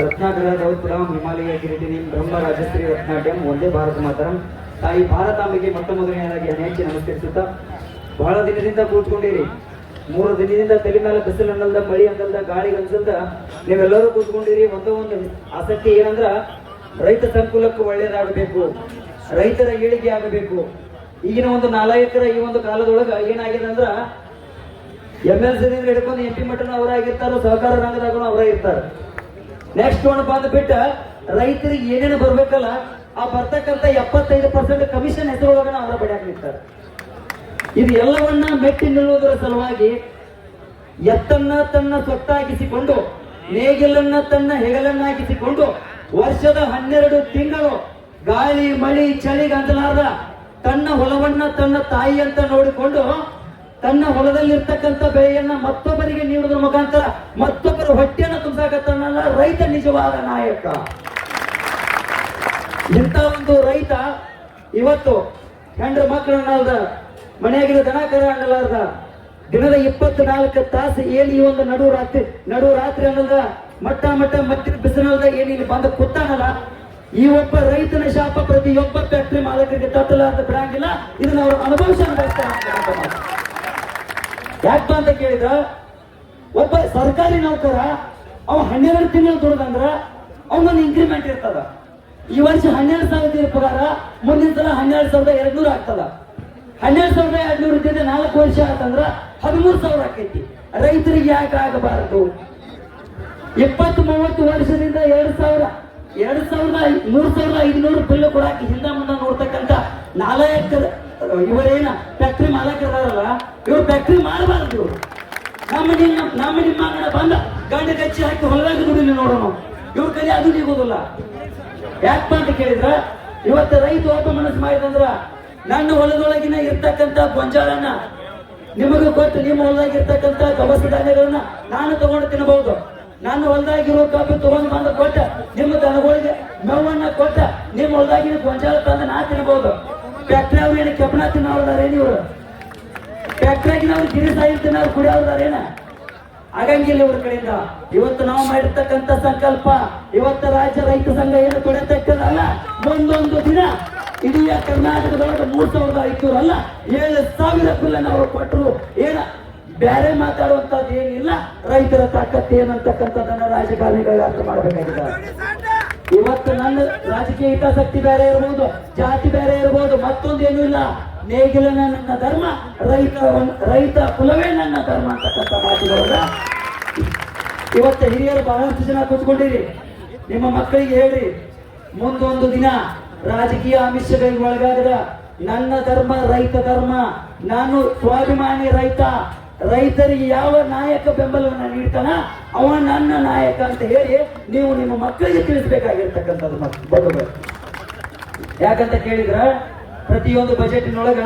ರತ್ನಾಕರ ದೌತ್ಪುರಂ ಹಿಮಾಲಯ ಕಿರೀಟಿನಿ, ಬ್ರಹ್ಮ ರಾಜಶ್ರೀ ರತ್ನಾಟ್ಯಂ ಒಂದೇ ಭಾರತ ಮಾತರಂ. ತಾಯಿ ಭಾರತಾಂಬೆಗೆ ಮೊಟ್ಟ ಮೊದಲನೆಯದಾಗಿ ಅನೇಕ ನಮಸ್ಕರಿಸುತ್ತಾ, ಬಹಳ ದಿನದಿಂದ ಕೂತ್ಕೊಂಡಿರಿ. ಮೂರು ದಿನದಿಂದ ತಲೆ ಮೇಲೆ ಬಿಸಿಲು ಅನ್ನಲ್ದ, ಮಳಿ ಅನ್ನಲ್ದ, ಗಾಳಿ ಅನ್ಸಲ್ದ ನೀವೆಲ್ಲರೂ ಕೂತ್ಕೊಂಡಿರಿ. ಒಂದು ಒಂದು ಆಸಕ್ತಿ ಏನಂದ್ರ, ರೈತ ಸಂಕುಲಕ್ಕೂ ಒಳ್ಳೇದಾಗಬೇಕು. ರೈತರ ಏಳಿಗೆ ಆಗಬೇಕು. ಈಗಿನ ಒಂದು ನಾಲಾಯಕರ ಈ ಒಂದು ಕಾಲದೊಳಗ ಏನಾಗಿದೆ ಅಂದ್ರ, ಎಂ ಎಲ್ ಸಿ ಹಿಡ್ಕೊಂಡು ಎಂ ಪಿ ಮಟ್ಟನ ಅವರಾಗಿರ್ತಾರೋ ಸಹಕಾರ ರಂಗದಾಗೂ ಅವರೇ ಇರ್ತಾರೆ. ನೆಕ್ಸ್ಟ್ ಒಂದು ಬಂದ್ಬಿಟ್ಟ ರೈತರಿಗೆ ಏನೇನು ಬರ್ಬೇಕಲ್ಲ, ಆ ಬರ್ತಕ್ಕಂಥ ಎಪ್ಪತ್ತೈದು ಪರ್ಸೆಂಟ್ ಕಮಿಷನ್ ಹೆಸರೊಳಗನ ಅವರ ಬಡಿಯಾಕ ಇದು ಎಲ್ಲವನ್ನ ಮೆಟ್ಟಿ ನಿಲ್ಲುವುದರ ಸಲುವಾಗಿ ಎತ್ತನ್ನ ತನ್ನ ಸೊತ್ತಾಗಿಸಿಕೊಂಡು ನೇಗಿಲನ್ನ ತನ್ನ ಹೆಗಲನ್ನಾಗಿಸಿಕೊಂಡು, ವರ್ಷದ ಹನ್ನೆರಡು ತಿಂಗಳು ಗಾಳಿ, ಮಳಿ ಚಳಿಗಂತಲಾರದ ತನ್ನ ಹೊಲವನ್ನ ತನ್ನ ತಾಯಿ ಅಂತ ನೋಡಿಕೊಂಡು ತನ್ನ ಹೊಲದಲ್ಲಿರ್ತಕ್ಕಂಥ ಬೆಳೆಯನ್ನ ಮತ್ತೊಬ್ಬರಿಗೆ ನೀಡುವುದರ ಮುಖಾಂತರ ಮತ್ತೊಬ್ಬರು ಹೊಟ್ಟೆಯನ್ನು ತುಂಬಸಾಕತ್ತಾನಲ್ಲ, ರೈತ ನಿಜವಾದ ನಾಯಕ. ಇಂಥ ಒಂದು ರೈತ ಇವತ್ತು ಹೆಂಡ್ರ ಮಕ್ಕಳನ್ನಲ್ದ ಮನೆಯಾಗಿರೋ ದನ ಕರ ಅನ್ನಲಾರ್ದ, ದಿನದ ಇಪ್ಪತ್ನಾಲ್ಕು ತಾಸು ಏನು ಈ ಒಂದು ನಡು ರಾತ್ರಿ ನಡು ರಾತ್ರಿ ಅನ್ನಲ್ದ, ಮಟ್ಟ ಮಟ್ಟ ಮತ್ತಿನ ಬಿಸಿನಲ್ದ ಏನು ಇಲ್ಲಿ ಬಂದು ಕೂತಾನಲ್ಲ, ಈ ಒಬ್ಬ ರೈತನ ಶಾಪ ಪ್ರತಿಯೊಬ್ಬ ಫ್ಯಾಕ್ಟ್ರಿ ಮಾಲಕರಿಗೆ ತಟ್ಟಲಾರ್ದ ಬಿಡಂಗಿಲ್ಲ. ಇದನ್ನ ಅವರು ಅನುಭವಿಸಿ ಯಾಕಪ್ಪ ಅಂತ ಕೇಳಿದ ಒಬ್ಬ ಸರ್ಕಾರಿ ನೌಕರ, ಅವ ಹನ್ನೆರಡು ತಿಂಗಳು ದುಡ್ದಂದ್ರ ಅವನೊಂದು ಇನ್ಕ್ರಿಮೆಂಟ್ ಇರ್ತದ. ಈ ವರ್ಷ ಹನ್ನೆರಡು ಸಾವಿರ ಪಗಾರ, ಮುಂದಿನ ಸಲ ಹನ್ನೆರಡು ಸಾವಿರದ ಎರಡ್ನೂರು ಆಗ್ತದ. ಹನ್ನೆರಡು ಸಾವಿರದ ಎರಡ್ನೂರು ಇದ್ದಿದ್ದ ನಾಲ್ಕು ವರ್ಷ ಆತಂದ್ರ ಹದಿಮೂರು ಸಾವಿರ ಆಕೈತಿ. ರೈತರಿಗೆ ಯಾಕೆ ಆಗಬಾರದು? ಇಪ್ಪತ್ತು, ಮೂವತ್ತು ವರ್ಷದಿಂದ ಎರಡು ಸಾವಿರ, ಎರಡು ಸಾವಿರದ ಮೂರು ಸಾವಿರದ ಐದುನೂರು ಬಿಲ್ ಕೊಡಕ್ಕೆ ಹಿಂದೆ ಮುಂದೆ ನೋಡ್ತಕ್ಕಂಥ ನಾಲ್ಕ ಇವರೇನ ಫ್ಯಾಕ್ಟ್ರಿ ಮಾಲಕರಲ್ಲ ಇವ್ರು ಫ್ಯಾಕ್ಟ್ರಿ ಮಾಡಬಾರದು. ನಮ್ಮ ನಿಮ್ಮ ನಮ್ಮ ನಿಮ್ಮ ಅಂಗಡ ಬಂದ ಗಂಡ ಕಚ್ಚಿ ಹಾಕಿ ಹೊಲದಾಗ ದುಡಿಲಿ ನೋಡೋಣ ಇವ್ರ ಕಲಿ ಅದು ಸಿಗೋದಿಲ್ಲ. ಯಾಕಪ್ಪ ಅಂತ ಕೇಳಿದ್ರ, ಇವತ್ತು ರೈತ ಒಬ್ಬ ಮನಸ್ಸು ಮಾಡಿದಂದ್ರ ನನ್ನ ಹೊಲದೊಳಗಿನ ಇರ್ತಕ್ಕಂಥ ಗೊಂಜಾಳನ್ನ ನಿಮಗೂ ಕೊಟ್ಟು ನಿಮ್ಮ ಹೊಲದಾಗ ಇರ್ತಕ್ಕಂಥ ಕವಸ ಧಾನ್ಯಗಳನ್ನ ನಾನು ತಗೊಂಡು ತಿನ್ನಬಹುದು ನನ್ನ ಹೊಲದಾಗಿರೋ ಕಾಪಿ ತಗೊಂಡು ಬಂದ ಕೊಟ್ಟ, ನಿಮ್ಮ ದನಗಳಿಗೆ ಮೇವನ್ನ ಕೊಟ್ಟ, ನಿಮ್ಮ ಹೊಲದಾಗಿನ ಗೊಂಜಾಳ ತಂದು ನಾ ತಿನ್ನಬಹುದು ಫ್ಯಾಕ್ಟ್ರಿ ಅವ್ರು ಏನು ಕೆಬ್ಬಣ ತಿನ್ನೋದಾರೇನು ಇವರು? ಫ್ಯಾಕ್ಟ್ರಿಯಾಗಿನವ್ರು ಗಿರಿ ಸಾಯಿಲ್ ತಿನ್ನೋರು ಕುಡಿಯೋದಾರೇನ ಆಗಂಗಿಲ್ಲ ಇವ್ರ ಕಡೆಯಿಂದ. ಇವತ್ತು ನಾವು ಮಾಡಿರ್ತಕ್ಕಂಥ ಸಂಕಲ್ಪ, ಇವತ್ತು ರಾಜ್ಯ ರೈತ ಸಂಘ ಏನು ಕೊಡತಕ್ಕದಲ್ಲ ಒಂದೊಂದು ದಿನ ಇಡೀ ಕರ್ನಾಟಕದೊಳಗೆ ಮೂರ್ ಸಾವಿರದ ಐನೂರು ಅಲ್ಲ, ಏಳು ಸಾವಿರ ಬಿಲ್ಲನ್ನು ಅವರು ಕೊಟ್ಟರು ಏನ? ಬೇರೆ ಮಾತಾಡುವಂಥದ್ದು ಏನಿಲ್ಲ. ರೈತರ ತಾಕತ್ತು ಏನಂತಕ್ಕಂಥದ್ದನ್ನ ರಾಜಕಾರಣಿಗಳಿಗೆ ಅರ್ಥ ಮಾಡಬೇಕಾಗಿದೆ. ಇವತ್ತು ನನ್ನ ರಾಜಕೀಯ ಹಿತಾಸಕ್ತಿ ಬೇರೆ ಇರಬಹುದು ಜಾತಿ ಬೇರೆ ಇರಬಹುದು ಮತ್ತೊಂದು ಏನೂ ಇಲ್ಲ. ನೇಗಿಲನ ನನ್ನ ಧರ್ಮ, ರೈತ ರೈತ ಕುಲವೇ ನನ್ನ ಧರ್ಮ ಅಂತಕ್ಕಂಥ ಮಾತುಗಳನ್ನ ಇವತ್ತು ಹಿರಿಯರು ಬಹಳಷ್ಟು ಜನ ಕೂತ್ಕೊಂಡಿರಿ. ನಿಮ್ಮ ಮಕ್ಕಳಿಗೆ ಹೇಳ್ರಿ, ಮುಂದೊಂದು ದಿನ ರಾಜಕೀಯ ಆಮಿಷಗಳಿಗೆ ಒಳಗಾಗದ ನನ್ನ ಧರ್ಮ ರೈತ ಧರ್ಮ, ನಾನು ಸ್ವಾಭಿಮಾನಿ ರೈತ ರೈತರಿಗೆ ಯಾವ ನಾಯಕ ಬೆಂಬಲವನ್ನು ನೀಡ್ತಾನ ಅವ ನನ್ನ ನಾಯಕ ಅಂತ ಹೇಳಿ ನೀವು ನಿಮ್ಮ ಮಕ್ಕಳಿಗೆ ತಿಳಿಸ್ಬೇಕಾಗಿರ್ತಕ್ಕಂಥದ್ದು ಬದುಕು ಯಾಕಂತ ಕೇಳಿದ್ರ, ಪ್ರತಿಯೊಂದು ಬಜೆಟ್ನೊಳಗ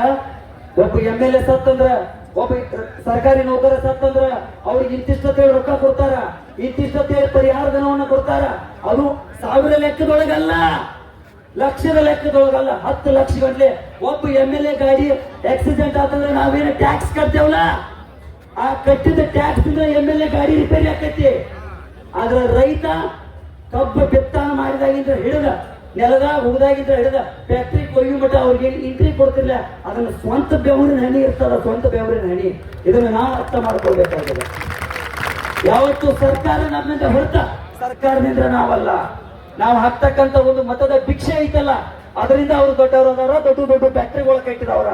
ಒಬ್ಬ ಎಂ ಎಲ್ ಎ ಸತ್ತಂದ್ರ, ಒಬ್ಬ ಸರ್ಕಾರಿ ನೌಕರ ಸತ್ತಂದ್ರ, ಅವ್ರಿಗೆ ಇಂತಿಷ್ಟೇ ರೊಕ್ಕ ಕೊಡ್ತಾರ ಇಂತಿಷ್ಟೇ ಪರಿಹಾರ ಧನವನ್ನ ಕೊಡ್ತಾರ, ಅದು ಸಾವಿರ ಲೆಕ್ಕದೊಳಗಲ್ಲ, ಲಕ್ಷದ ಲೆಕ್ಕದೊಳಗಲ್ಲ, ಹತ್ತು ಲಕ್ಷ ಗಂಟ್ಲೆ ಒಬ್ಬ ಎಂ ಎಲ್ ಎ ಗಾಡಿ ಆಕ್ಸಿಡೆಂಟ್ ಆತಂದ್ರೆ ನಾವೇನು ಟ್ಯಾಕ್ಸ್ ಕಟ್ತೇವಲ್ಲ? ಆ ಕಟ್ಟಿದ ಟ್ಯಾಕ್ಸ್ ಇಂದ ಎಂ ಎಲ್ ಎ ಗಾಡಿ ರಿಪೇರಿ ಆಕತಿ. ಆದ್ರ ರೈತ ಕಬ್ಬು ಬೆತ್ತಾನ ಮಾಡಿದಾಗಿಂದ ಹಿಡಿದ, ನೆಲದ ಉಗ್ದಾಗಿಂದ ಹಿಡಿದ ಫ್ಯಾಕ್ಟ್ರಿ ಕೊಯ್ಯು ಮಟ್ಟ ಅವ್ರಿಗೆ ಇಂಟ್ರಿ ಕೊಡ್ತಿಲ್ಲ ಅದನ್ನ ಸ್ವಂತ ಬೆವರಿನ ಹಣಿ ಇರ್ತದ, ಸ್ವಂತ ಬೆವರಿನ ಹಣಿ ಇದನ್ನ ನಾವು ಅರ್ಥ ಮಾಡ್ಕೊಳ್ಬೇಕಾಗಿದೆ. ಯಾವತ್ತು ಸರ್ಕಾರ ನಮ್ಮಿಂದ ಹೊರತ ಸರ್ಕಾರದಿಂದ ನಾವಲ್ಲ. ನಾವು ಹಾಕ್ತಕ್ಕಂತ ಒಂದು ಮತದ ಭಿಕ್ಷೆ ಐತಲ್ಲ, ಅದರಿಂದ ಅವರು ದೊಡ್ಡವರು ಅದಾರ, ದೊಡ್ಡ ದೊಡ್ಡ ಫ್ಯಾಕ್ಟ್ರಿಗಳು ಕಟ್ಟಿದವ್ರ.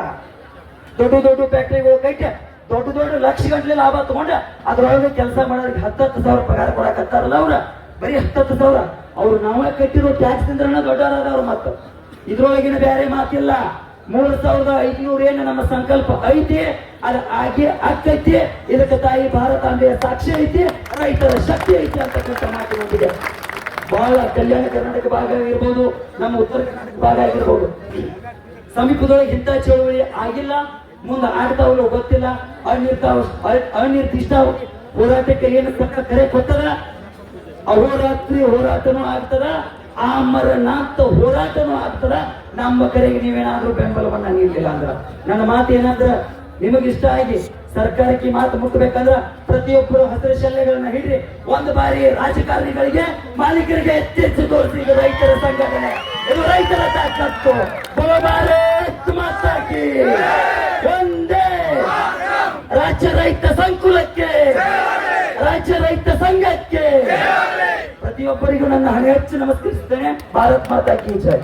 ದೊಡ್ಡ ದೊಡ್ಡ ಫ್ಯಾಕ್ಟ್ರಿಗಳು ಕಟ್ಟಿ ದೊಡ್ಡ ದೊಡ್ಡ ಲಕ್ಷ ಗಂಟ್ಲೆ ಲಾಭ ತಗೊಂಡ ಅದ್ರೊಳಗೆ ಕೆಲಸ ಮಾಡೋರಿಗೆ ಹತ್ತತ್ತು ಸಾವಿರ ಪಗಾರ ಕೊಡಕತ್ತಾರಲ್ಲ ಅವ್ರ? ಬರೀ ಹತ್ತತ್ತು ಸಾವಿರ. ಅವ್ರು ನಾವೇ ಕಟ್ಟಿರೋ ಟ್ಯಾಕ್ಸ್ ತಿಂದ್ರನ ದೊಡ್ಡವರಾದ ಅವ್ರ ಮತ್ತು ಇದ್ರೊಳಗಿನ ಬೇರೆ ಮಾತಿಲ್ಲ. ಮೂರು ಸಾವಿರದ ಐದುನೂರು ಏನು ನಮ್ಮ ಸಂಕಲ್ಪ ಐತಿ, ಅದು ಆಗಿ ಆಗ್ತೈತಿ ಇದಕ್ಕೆ ತಾಯಿ ಭಾರತಾಂಬೆಯ ಸಾಕ್ಷಿ ಐತಿ, ರೈತರ ಶಕ್ತಿ ಐತಿ ಅಂತಕ್ಕಂಥ ಮಾತು ಬಂದಿದೆ ಬಹಳ ಕಲ್ಯಾಣ ಕರ್ನಾಟಕ ಭಾಗ ಆಗಿರ್ಬೋದು, ನಮ್ಮ ಉತ್ತರ ಕರ್ನಾಟಕ ಭಾಗ ಆಗಿರ್ಬೋದು. ಸಮೀಪದೊಳಗೆ ಇಂಥ ಚಳುವಳಿ ಆಗಿಲ್ಲ. ಮುಂದೆ ಆಗ್ತಾವಲ್ಲ ಗೊತ್ತಿಲ್ಲ. ಅನಿರ್ತಾವ ಅ- ಅನಿರ್ದಿಷ್ಟ ಹೋರಾಟಕ್ಕೆ ಏನು ಕರೆ ಕೊಟ್ಟದ? ಅಹೋರಾತ್ರಿ ಹೋರಾಟನೂ ಆಗ್ತದ ಆ ಮರನಾಂತ ಹೋರಾಟನೂ ಆಗ್ತದ. ನಮ್ಮ ಕರೆಗೆ ನೀವೇನಾದ್ರೂ ಬೆಂಬಲವನ್ನ ನೀಡಲಿಲ್ಲ ಅಂದ್ರ? ನನ್ನ ಮಾತು ಏನಂದ್ರ, ನಿಮಗಿಷ್ಟ ಆಗಿ ಸರ್ಕಾರಕ್ಕೆ ಮಾತು ಮುಟ್ಟಬೇಕಂದ್ರ ಪ್ರತಿಯೊಬ್ಬರು ಹಸಿರು ಶಲ್ಯಗಳನ್ನ ಹಿಡ್ರಿ, ಒಂದು ಬಾರಿ ರಾಜಕಾರಣಿಗಳಿಗೆ ಮಾಲೀಕರಿಗೆ ಎಚ್ಚೆಚ್ಚು ತೋರಿಸಿ ಇದು ರೈತರ ಸಂಘಟನೆ. ಇದು ರೈತರ ತಾಕತ್ತು. ಒಂದೇ ರಾಜ್ಯ ರೈತ ಸಂಕುಲಕ್ಕೆ ರಾಜ್ಯ ರೈತ ಸಂಘಕ್ಕೆ ಪ್ರತಿಯೊಬ್ಬರಿಗೂ ನನ್ನ ಹಣೆ ಹಚ್ಚಿ ನಮಸ್ಕರಿಸುತ್ತೇನೆ. ಭಾರತ್ ಮಾತಾ ಕಿ ಜೈ.